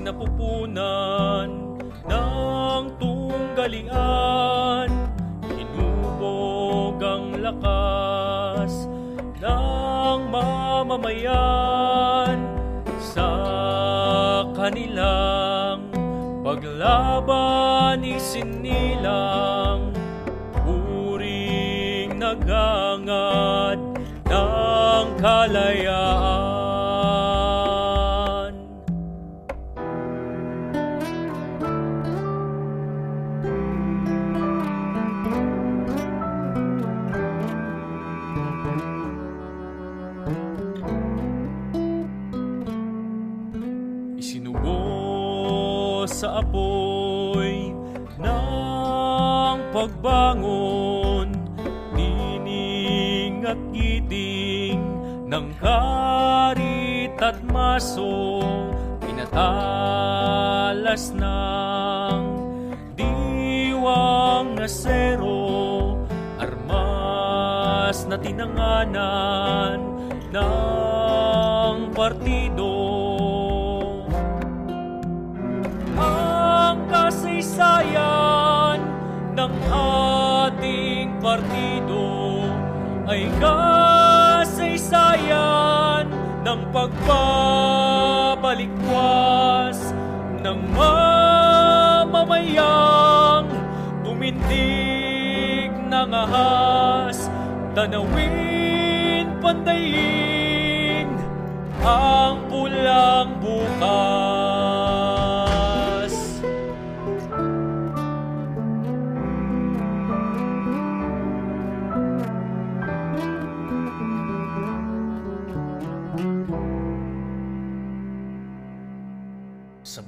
napupunan ng tunggalian. Hinubog ang lakas ng mamamayan Sa kanilang paglaban isinilang Puring nagangad ng kalayaan sa apoy ng pagbangon. Nining at giting ng karit at maso Pinatalas ng diwang asero Armas na tinanganan partido ay kasaysayan ng pagbabalikwas ng mamamayang tumindig ng ahas. Tanawin pandayin ang pulang bukas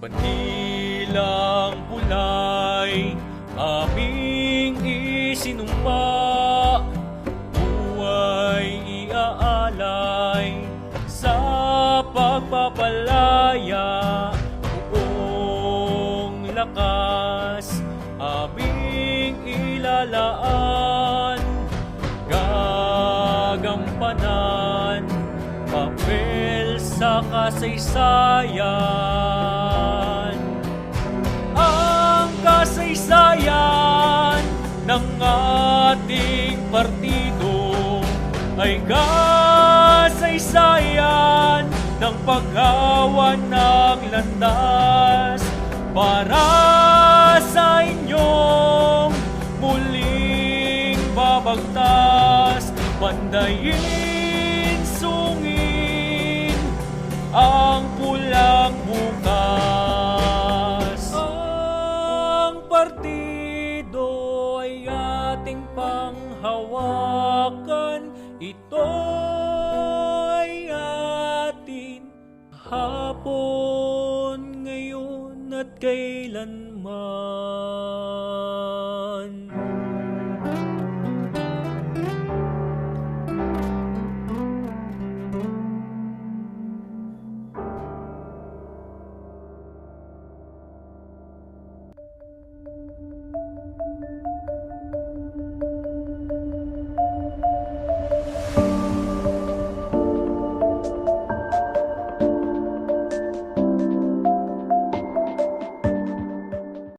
Sa bandilang pulay aming isinumpa. Buhay iaalay sa pagpapalaya. Buong lakas aming ilalaan. Gagampanan papel sa kasaysayan ating partido ay kasaysayan ng paggawa ng landas. Para sa inyong muling babagtas pandayin ating panghawakan. Ito ay atin hapon, ngayon at kailanman.